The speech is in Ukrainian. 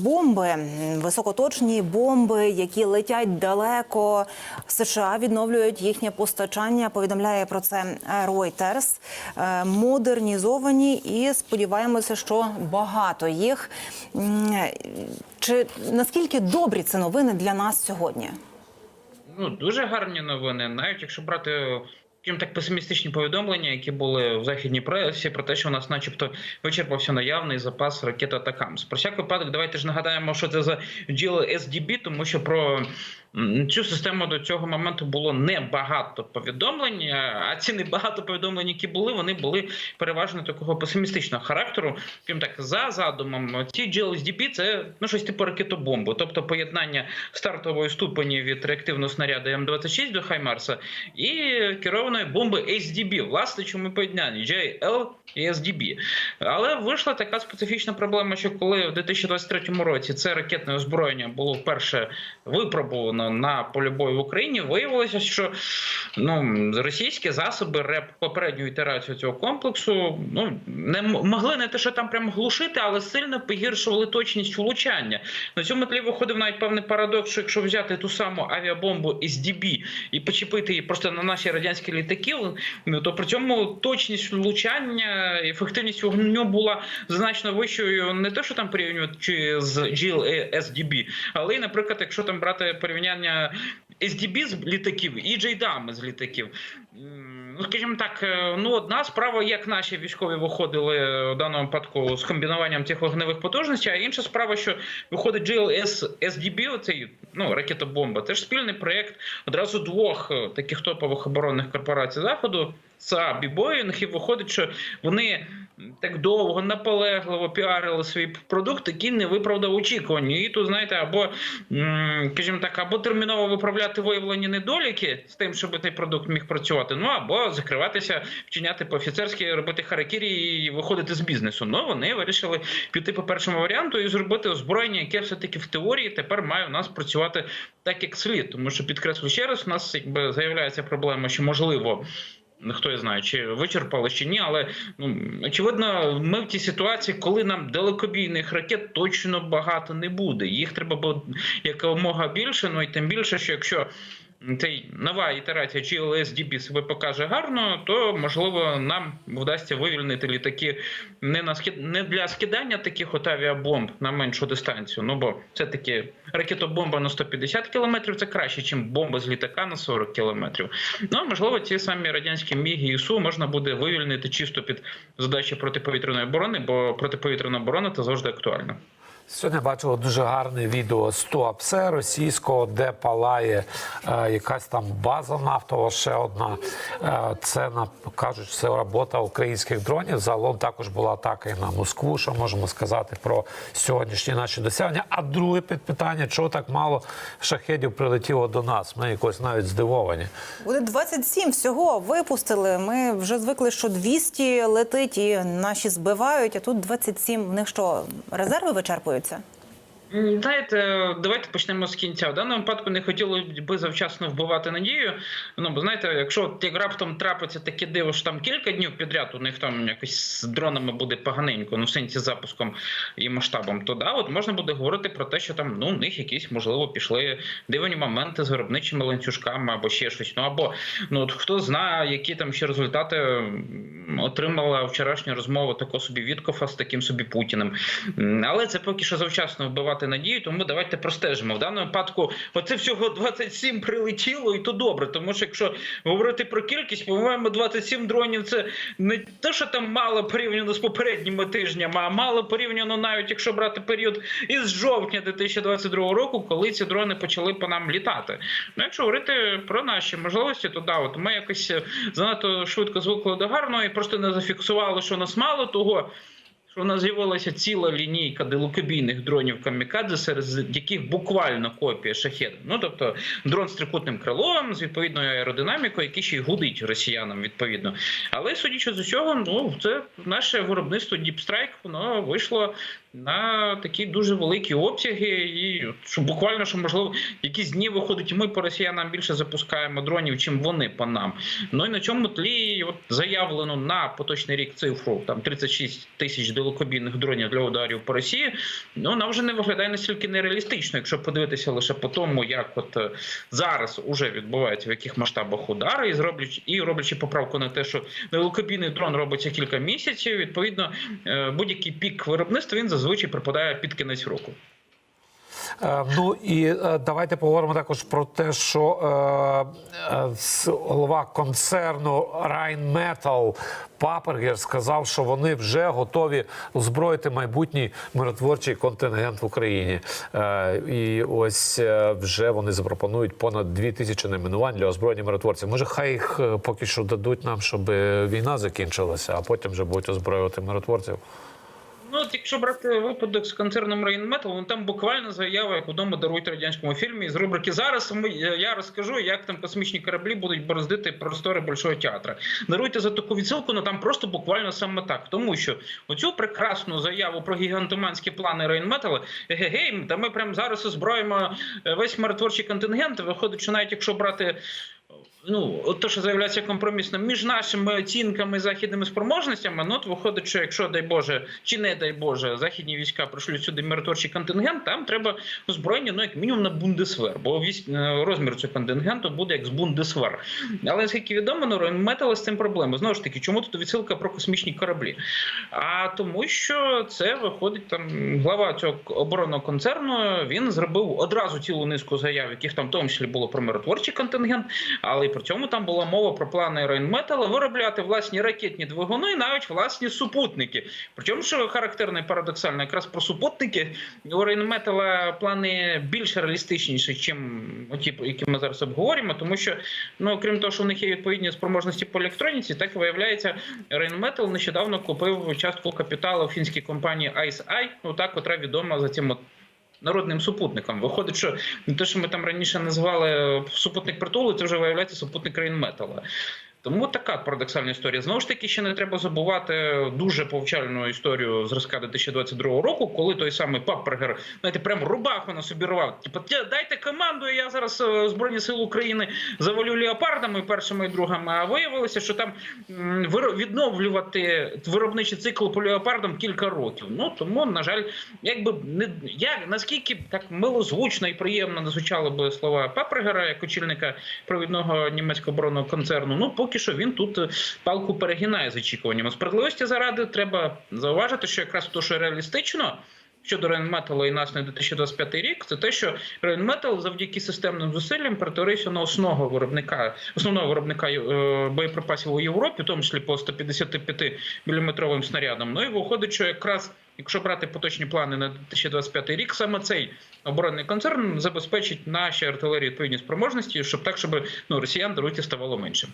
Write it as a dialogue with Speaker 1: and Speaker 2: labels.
Speaker 1: Бомби, високоточні бомби, які летять далеко. США відновлюють їхнє постачання. Повідомляє про це Reuters. Е, Модернізовані і сподіваємося, що багато їх. Чи наскільки добрі це новини для нас сьогодні?
Speaker 2: Ну, дуже гарні новини, навіть якщо брати. Крім так песимістичні повідомлення, які були в західній пресі, про те, що у нас, начебто, вичерпався наявний запас ракет Атакамс. Про всяк випадок, давайте ж нагадаємо, що це за GLSDB, тому що про цю систему до цього моменту було небагато повідомлень. А ці небагато повідомлень, які були, вони були переважно такого песимістичного характеру. Крім так, за задумом, ці GLSDB – це ну щось типу ракетобомби, тобто поєднання стартової ступені від реактивного снаряду М26 до Хаймарса і керованої бомби SDB. Власне, чому поєднання JL і SDB. Але вийшла така специфічна проблема, що коли в 2023 році це ракетне озброєння було вперше випробовано на полі бою в Україні, виявилося, що ну російські засоби РЕП попередню ітерацію цього комплексу ну не могли не те, що там прямо глушити, але сильно погіршували точність влучання. На цьому тлі виходив навіть певний парадокс, що якщо взяти ту саму авіабомбу SDB і почепити її просто на наші радянські літаки, ну, то при цьому точність влучання, ефективність вогню була значно вищою, не те, що там порівнюючи з GLSDB, але й, наприклад, якщо там брати порівняння SDB з літаків і JDAM з літаків. Ну, скажімо так, е, ну одна справа, як наші військові виходили в даному випадку з комбінуванням цих вогневих потужностей, а інша справа, що виходить GLS SDB, оцей ну ракетобомба, це ж спільний проєкт одразу двох е, таких топових оборонних корпорацій заходу. І Boeing, і виходить, що вони так довго, наполегливо піарили свій продукт, який не виправдав очікувань. І тут, знаєте, або, скажімо так, або терміново виправляти виявлені недоліки з тим, щоб цей продукт міг працювати, ну або закриватися, вчиняти по-офіцерськи, робити харакірі і виходити з бізнесу. Ну вони вирішили піти по першому варіанту і зробити озброєння, яке все-таки в теорії тепер має у нас працювати так, як слід. Тому що підкреслю ще раз, у нас якби заявляється проблема, що можливо. Хто я знає, чи вичерпали, чи ні, але ну очевидно, ми в тій ситуації, коли нам далекобійних ракет точно багато не буде. Їх треба було якомога більше. Ну і тим більше, що якщо цей нова ітерація GLSDB себе покаже гарно, то можливо нам вдасться вивільнити літаки не на скид... не для скидання таких от авіабомб на меншу дистанцію. Ну бо це таки ракетобомба на 150 кілометрів. Це краще, ніж бомба з літака на 40 кілометрів. Ну можливо, ті самі радянські міги і СУ можна буде вивільнити чисто під задачі протиповітряної оборони, бо протиповітряна оборона це завжди актуально.
Speaker 3: Сьогодні бачили дуже гарне відео з Туапсе російського, де палає е, якась там база нафтова, ще одна. Е, це на кажуть, це робота українських дронів. Загалом також була атака і на Москву. Що можемо сказати про сьогоднішні наші досягнення? А друге підпитання: чого так мало шахедів прилетіло до нас? Ми якось навіть здивовані.
Speaker 1: Буде 27 всього випустили. Ми вже звикли, що 200 летить і наші збивають, а тут 27. В них що, резерви вичерпуються?
Speaker 2: М, Знаєте, давайте почнемо з кінця. В даному випадку не хотіло би завчасно вбивати надію. Ну бо знаєте, якщо як раптом трапиться таке диво, що там кілька днів підряд у них там якось з дронами буде поганенько, ну в сенсі запуском і масштабом, то да, от можна буде говорити про те, що там ну у них якісь можливо пішли дивні моменти з виробничими ланцюжками або ще щось. Ну або ну от хто знає, які там ще результати отримала вчорашня розмова такого собі Віткофа з таким собі Путіним. Але це поки що завчасно вбивати надію, тому давайте простежимо. В даному випадку оце всього 27 прилетіло, і то добре. Тому що якщо говорити про кількість, по-моєму, 27 дронів це не те, що там мало порівняно з попередніми тижнями, а мало порівняно навіть якщо брати період із жовтня 2022 року, коли ці дрони почали по нам літати. Ну, якщо говорити про наші можливості, то да, от ми якось занадто швидко звикли до гарного і просто не зафіксували, що нас мало того що в нас з'явилася ціла лінійка далекобійних дронів камікадзе, серед яких буквально копія шахеда. Ну тобто дрон з трикутним крилом, з відповідною аеродинамікою, який ще й гудить росіянам відповідно. Але судячи з усього, ну це наше виробництво Strike, воно вийшло на такі дуже великі обсяги, і що буквально що можливо якісь дні виходить, ми по росіянам більше запускаємо дронів, чим вони по нам. Ну і на цьому тлі от заявлено на поточний рік цифру там 36 тисяч далекобійних дронів для ударів по Росії. Ну вона вже не виглядає настільки нереалістично, якщо подивитися лише по тому, як от е, зараз уже відбувається в яких масштабах удари, і зроблять і роблячи поправку на те, що далекобійний дрон робиться кілька місяців. Відповідно, е, будь-який пік виробництва він зазвичай припадає під кінець року.
Speaker 3: Е, Ну і е, давайте поговоримо також про те, що е, е, голова концерну Rheinmetall Папергер сказав, що вони вже готові озброїти майбутній миротворчий контингент в Україні. Е, І ось вже вони запропонують понад дві тисячі найменувань для озброєння миротворців. Може, хай їх поки що дадуть нам, щоб війна закінчилася, а потім вже будуть озброювати миротворців.
Speaker 2: Ну, от якщо брати випадок з концерном Rheinmetall, ну там буквально заява, як вдома дарують радянському фільмі з рубрики Зараз ми я розкажу, як там космічні кораблі будуть бороздити простори Большого театра. Даруйте за таку відсилку, ну там просто буквально саме так. Тому що оцю прекрасну заяву про гігантоманські плани Rheinmetall, гей, та ми прямо зараз озброїмо е, весь миротворчий контингент. Виходить, що навіть якщо брати ну, от то, що заявляється компромісним між нашими оцінками західними спроможностями, ну от виходить, що якщо дай Боже, чи не дай Боже, західні війська пришлють сюди миротворчий контингент, там треба озброєння, ну як мінімум на бундесвер, бо е, розмір цього контингенту буде як з бундесвер. Але наскільки відомо, ну метали з цим проблеми. Знову ж таки, чому тут відсилка про космічні кораблі? А тому, що це виходить там глава цього оборонного концерну. Він зробив одразу цілу низку заяв, яких там в тому числі було про миротворчий контингент, але й при цьому там була мова про плани Рейнметала виробляти власні ракетні двигуни, навіть власні супутники. Причому, що характерно і парадоксально, якраз про супутники у Рейнметала плани більш реалістичніші, ніж ті, які ми зараз обговорюємо, тому що ну окрім того, що в них є відповідні спроможності по електроніці, так виявляється, Rheinmetall нещодавно купив частку капіталу фінській компанії IceEye, ну та котра відома за цим народним супутником. Виходить, що не те, що ми там раніше називали супутник притулу, це вже виявляється супутник Rheinmetall. Тому така парадоксальна історія. Знову ж таки, ще не треба забувати дуже повчальну історію зразка 2022 року, коли той самий Паппергер, знаєте, прям рубаху на собі рвав. Типу, дайте команду, я зараз е, Збройні Сили України завалю леопардами першими і другими. А виявилося, що там відновлювати виробничий цикл по леопардам кілька років. Ну тому, на жаль, якби не як наскільки так милозвучно і приємно звучали би слова Папергера, як очільника провідного німецького оборонного концерну. Ну поки що він тут е, палку перегинає з очікуваннями. Справедливості заради треба зауважити, що якраз то, що реалістично. Щодо Рейнметалу і нас на 2025 рік, це те, що Рейнметал завдяки системним зусиллям перетворився на основного виробника основного виробника е, боєприпасів у Європі, в тому числі по 155 мм снарядам. Ну і виходить, що якраз якщо брати поточні плани на 2025 рік, саме цей оборонний концерн забезпечить наші артилерії відповідні спроможності, щоб так, щоб ну росіян даруйте ставало менше.